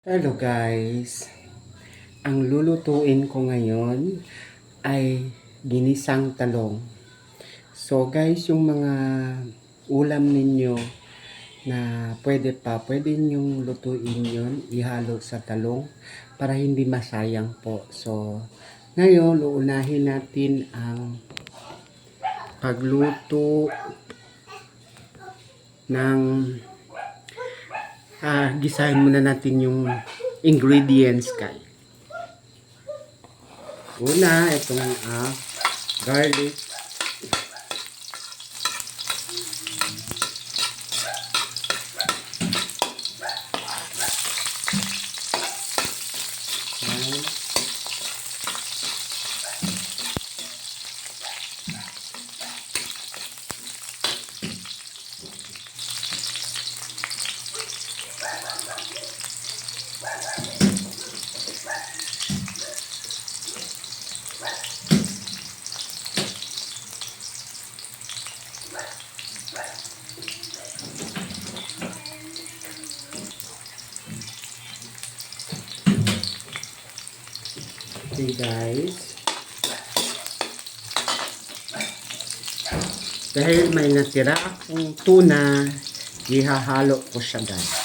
Hello guys! Ang lulutuin ko ngayon ay ginisang talong. So guys, yung mga ulam ninyo na pwede pa, pwede nyong lutuin yon ihalo sa talong para hindi masayang po. So, ngayon, uunahin natin ang pagluto ng ah, gisahin muna natin yung ingredients kay. Una, itong ah, garlic. Okay guys. Dahil may natira akong tuna, ihahalo ko siya guys.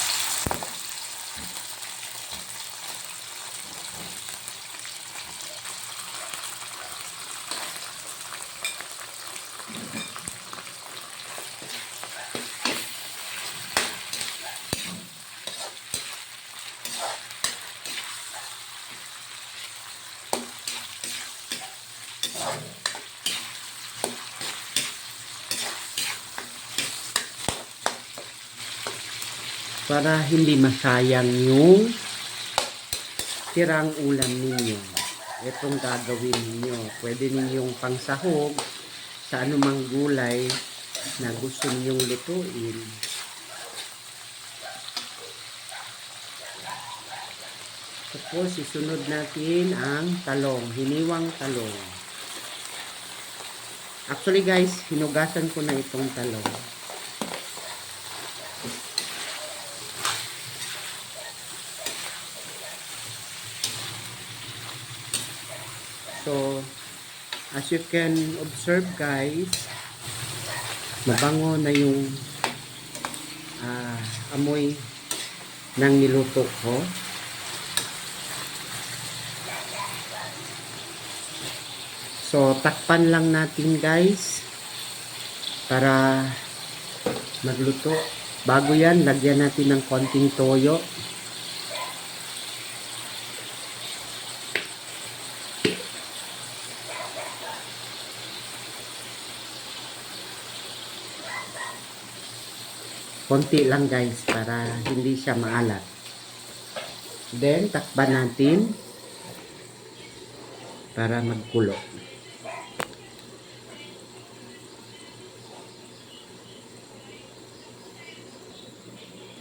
Para hindi masayang yung tirang ulam ninyo. Itong gagawin ninyo. Pwede ninyong pangsahog sa anumang gulay na gusto ninyong lutuin. Tapos, isunod natin ang talong. Hiniwang talong. Actually guys, hinugasan ko na itong talong. So, as you can observe guys, mabango na yung ah, amoy ng niluto ko. So, takpan lang natin guys para magluto. Bago yan, lagyan natin ng konting toyo. konti lang guys para hindi siya maalat. Then, takpan natin para magkulo.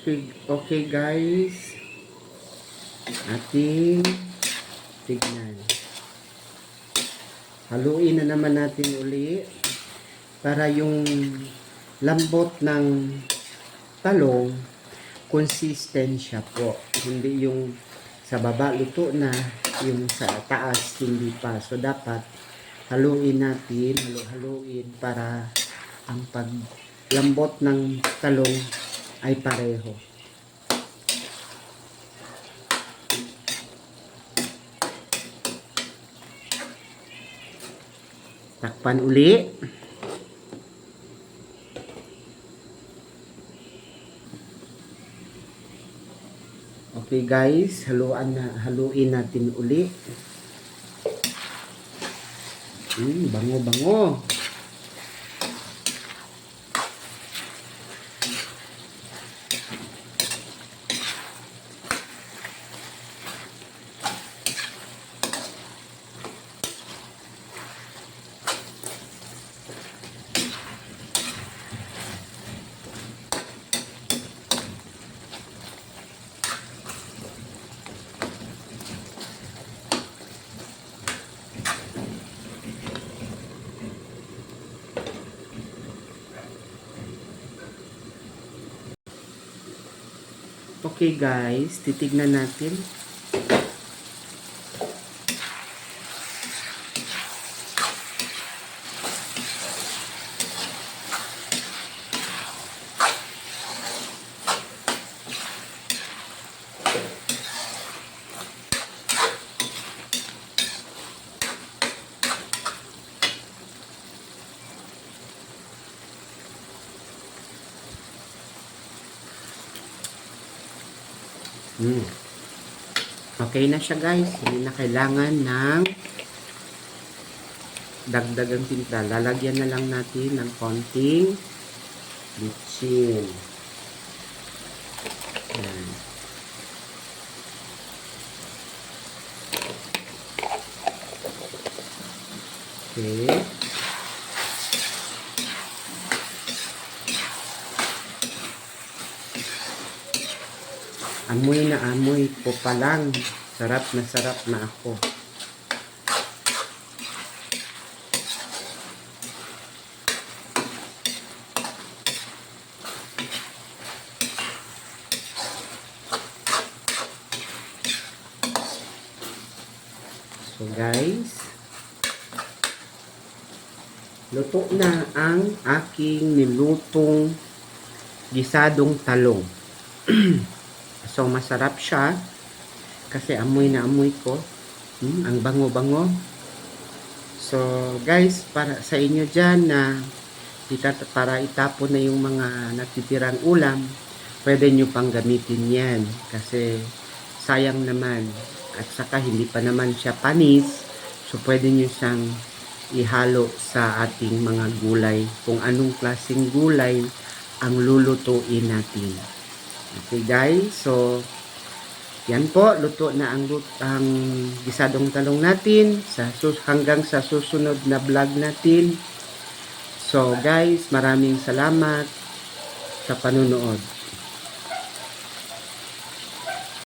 Okay, okay guys. Ating tignan. Haluin na naman natin uli para yung lambot ng talong, consistent siya po. Hindi yung sa baba luto na, yung sa taas hindi pa. So dapat haluin natin, halu-haluin para ang paglambot ng talong ay pareho. Takpan uli. Okay guys, haluan na haluin natin uli. Hmm, bango bango. Okay guys, titignan natin. Mm. Okay na siya guys. Hindi na kailangan ng dagdagang timpla. Lalagyan na lang natin ng konting bitchin. Yan. Okay. Amoy na amoy ko pa lang. Sarap na sarap na ako. So guys, luto na ang aking nilutong gisadong talong. So, masarap siya. Kasi amoy na amoy ko. Hmm, ang bango-bango. So, guys, para sa inyo dyan na para itapon na yung mga natitirang ulam, pwede nyo pang gamitin yan. Kasi sayang naman. At saka hindi pa naman siya panis. So, pwede nyo siyang ihalo sa ating mga gulay. Kung anong klaseng gulay ang lulutuin natin. Okay guys, so yan po, luto na ang, ang gisadong talong natin sa hanggang sa susunod na vlog natin. So guys, maraming salamat sa panunood.